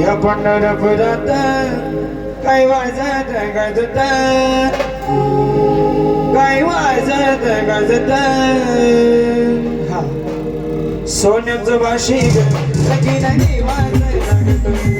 या पंढरपुरात काही वाजत गजत? काही वाजत गजत? हा. सोन्याचं बाशिंग लगीनही वाजत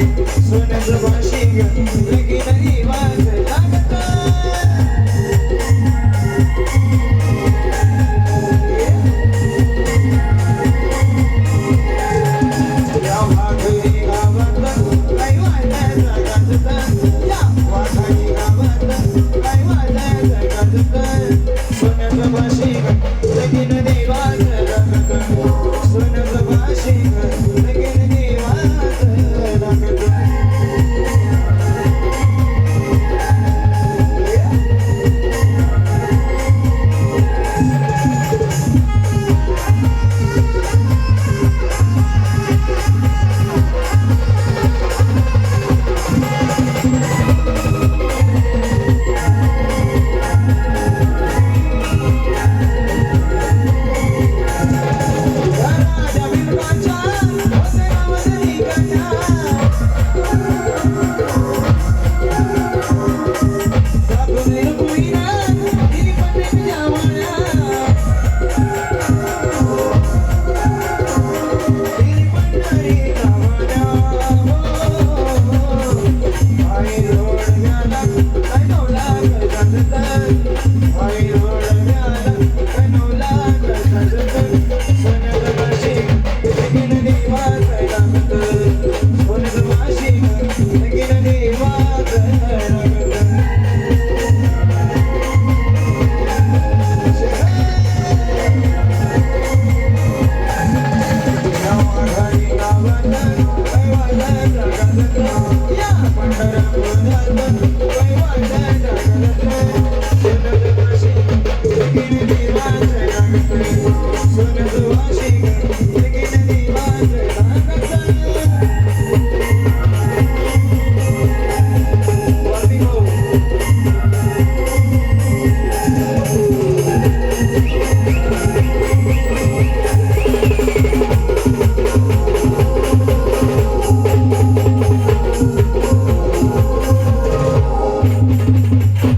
Thank you.